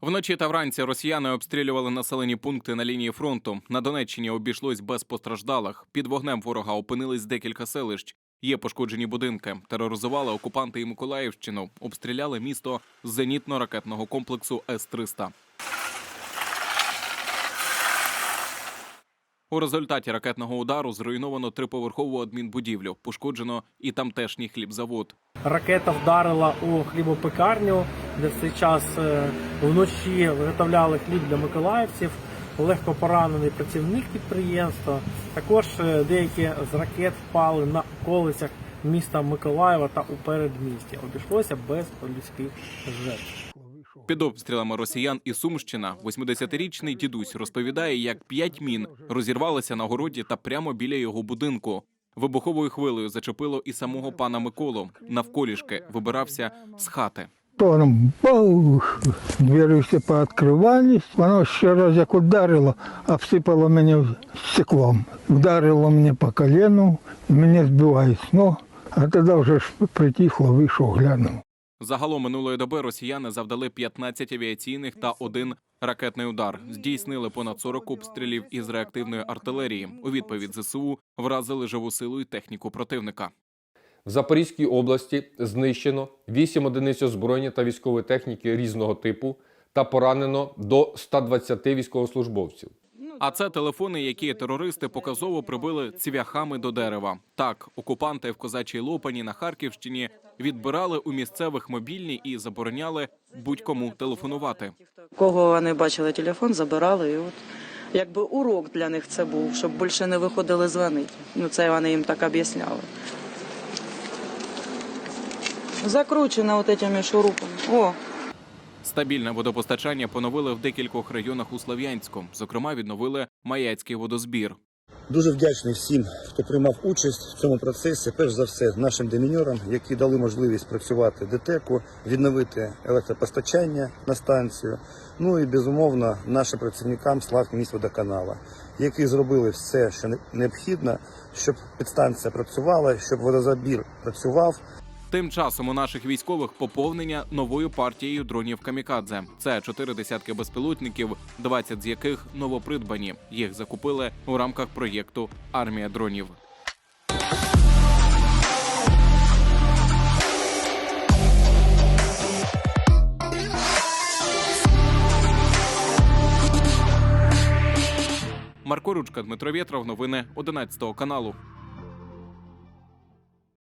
Вночі та вранці росіяни обстрілювали населені пункти на лінії фронту. На Донеччині обійшлось без постраждалих. Під вогнем ворога опинились декілька селищ. Є пошкоджені будинки. Тероризували окупанти і Миколаївщину. Обстріляли місто з зенітно-ракетного комплексу С-300. У результаті ракетного удару зруйновано триповерхову адмінбудівлю. Пошкоджено і тамтешній хлібзавод. Ракета вдарила у хлібопекарню, де в цей час е, вночі виготовляли хліб для миколаївців. Легко поранений працівник підприємства. Також е, деякі з ракет впали на околицях міста Миколаєва та у передмісті. Обійшлося без людських жертв. Під обстрілами росіян і Сумщина 80-річний дідусь розповідає, як п'ять мін розірвалися на городі та прямо біля його будинку. Вибуховою хвилею зачепило і самого пана Миколу. Навколішки вибирався з хати. Потом баух, двері всі пооткривались. Воно ще раз як ударило, обсипало мене стеклом. Вдарило мене по колену, мене збиває з ног. А тоді вже ж притихло, вийшов, глянув. Загалом минулої доби росіяни завдали 15 авіаційних та один ракетний удар. Здійснили понад 40 обстрілів із реактивної артилерії. У відповідь ЗСУ вразили живу силу і техніку противника. В Запорізькій області знищено 8 одиниць озброєння та військової техніки різного типу та поранено до 120 військовослужбовців. А це телефони, які терористи показово прибили цвяхами до дерева. Так, окупанти в козачій Лопані на Харківщині відбирали у місцевих мобільні і забороняли будь-кому телефонувати. Кого вони бачили телефон, забирали. І от якби урок для них це був, щоб більше не виходили дзвонити. Ну це вони їм так об'ясняли. Закручено от этими шурупами. О, Стабільне водопостачання поновили в декількох районах у Слов'янську. Зокрема, відновили Маяцький водозбір. Дуже вдячний всім, хто приймав участь в цьому процесі. Перш за все, нашим деміньорам, які дали можливість працювати ДТЕКу, відновити електропостачання на станцію. Ну і безумовно нашим працівникам Славки міськводоканала, які зробили все, що не- необхідно, щоб підстанція працювала, щоб водозабір працював. Тим часом у наших військових поповнення новою партією дронів камікадзе. Це чотири десятки безпілотників, 20 з яких новопридбані. Їх закупили у рамках проєкту Армія дронів. Марко Ручка, Дмитро Вєтров, новини 11 каналу.